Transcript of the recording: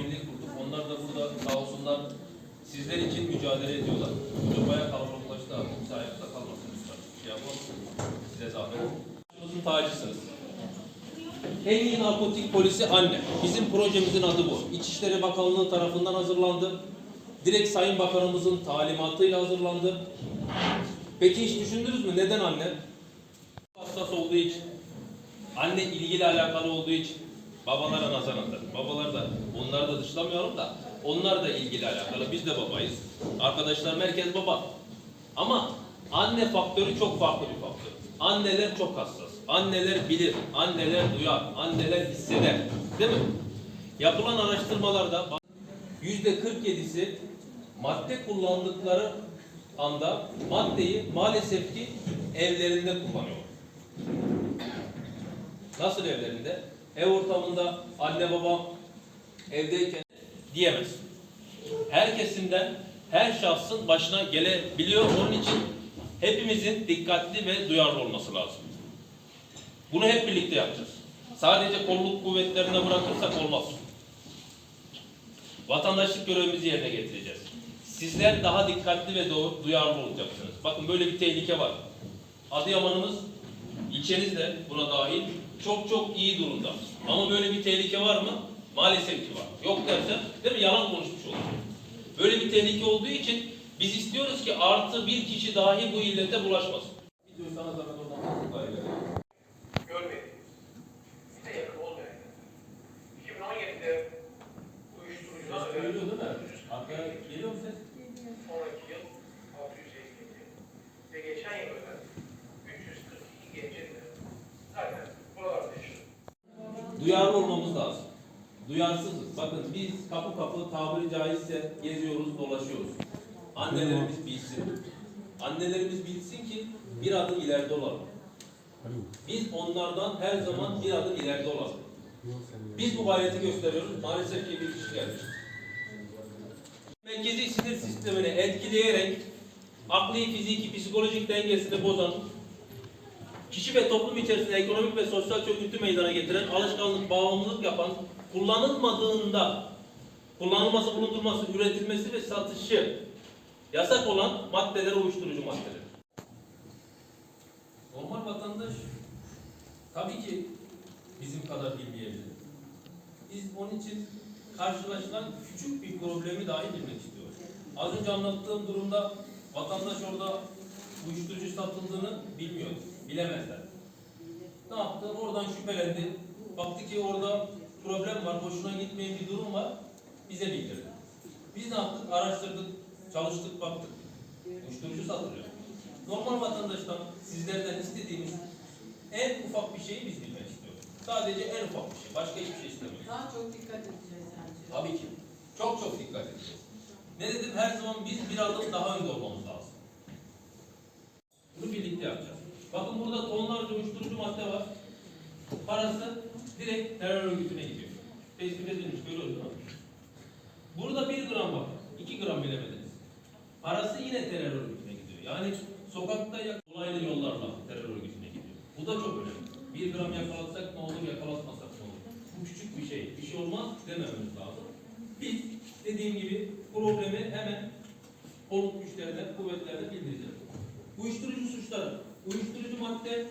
Birliği kurduk. Onlar da burada sağ olsunlar sizler için mücadele ediyorlar. Çocuk bayağı kalabalıklaştı abi. Kimse ayakta kalmasın lütfen. Şey yapmasın. Size zahmet. Başımızın tacısınız. En iyi narkotik polisi anne. Bizim projemizin adı bu. İçişleri Bakanlığı tarafından hazırlandı. Direkt Sayın Bakanımızın talimatıyla hazırlandı. Peki hiç düşündünüz mü neden anne? Hassas olduğu için, anne ilgili alakalı olduğu için, babalara nazarandır. Babalar da, onları da dışlamayalım da, onlar da ilgili alakalı. Biz de babayız. Arkadaşlar merkez baba. Ama anne faktörü çok farklı bir faktör. Anneler çok hassas. Anneler bilir, anneler duyar, anneler hisseder. Değil mi? Yapılan araştırmalarda yüzde 47'si madde kullandıkları anda maddeyi maalesef ki evlerinde kullanıyor. Nasıl evlerinde? Ev ortamında anne baba evdeyken diyemez. Her kesimden, her şahsın başına gelebiliyor. Onun için hepimizin dikkatli ve duyarlı olması lazım. Bunu hep birlikte yapacağız. Sadece kolluk kuvvetlerine bırakırsak olmaz. Vatandaşlık görevimizi yerine getireceğiz. Sizler daha dikkatli ve doğru, duyarlı olacaksınız. Bakın böyle bir tehlike var. Adıyaman'ımız, ilçeniz de buna dahil çok çok iyi durumda. Ama böyle bir tehlike var mı? Maalesef ki var. Yok dersem, değil mi? Yalan konuşmuş olur. Böyle bir tehlike olduğu için biz istiyoruz ki artı bir kişi dahi bu illete bulaşmasın. Videoyu ileri. görmedik. Bize yakın olmayan. 2017'de uyuşturucudan Ses duyuluyor değil mi? Arkaya geliyor mu ses? sonraki yıl 652 ve geçen yıl ölen 342 gencin de zaten buralarda yaşıyor. Duyarlı olmamız lazım. Duyarsızız. Bakın biz kapı kapı tabiri caizse geziyoruz, dolaşıyoruz. Annelerimiz bilsin. Annelerimiz bilsin ki bir adım ileride olalım. Biz onlardan her zaman bir adım ileride olalım. Biz bu gayreti gösteriyoruz. Maalesef ki bir kişi gelmiş. Merkezi sinir sistemini etkileyerek akli, fiziki, psikolojik dengesini bozan, kişi ve toplum içerisinde ekonomik ve sosyal çöküntü meydana getiren, alışkanlık, bağımlılık yapan, kullanılmadığında kullanılması, bulundurması, üretilmesi ve satışı yasak olan maddeler uyuşturucu maddeler. Normal vatandaş tabii ki bizim kadar bilmeyebilir. Biz onun için karşılaşılan küçük bir problemi dahi bilmek istiyoruz. Az önce anlattığım durumda vatandaş orada uyuşturucu satıldığını bilmiyor, bilemezler. Ne yaptı? Oradan şüphelendi. Baktı ki orada problem var, hoşuna gitmeyen bir durum var. Bize bildirdi. Biz ne yaptık? Araştırdık, çalıştık, baktık. Uyuşturucu satılıyor. Normal vatandaştan, sizlerden istediğimiz en ufak bir şeyi biz bilmek istiyoruz. Sadece en ufak bir şey. Başka hiçbir şey istemiyoruz. Daha çok dikkat edeceğiz. Tabii ki. Çok çok dikkat edeceğiz. Ne dedim? Her zaman biz bir adım daha önde olmamız lazım. Bunu birlikte yapacağız. Bakın burada tonlarca uyuşturucu madde var. Parası direkt terör örgütüne gidiyor. Tespit edilmiş görüyoruz değil? Burada bir gram var. iki gram bilemediniz. Parası yine terör örgütüne gidiyor. Yani sokakta dolaylı yollarla terör örgütüne gidiyor. Bu da çok önemli. Bir gram yakalatsak ne olur, yakalatmasak ne olur? Bu küçük bir şey. Bir şey olmaz demememiz lazım. Biz dediğim gibi problemi hemen kolluk güçlerine, kuvvetlerine bildireceğiz. Uyuşturucu suçları. Uyuşturucu madde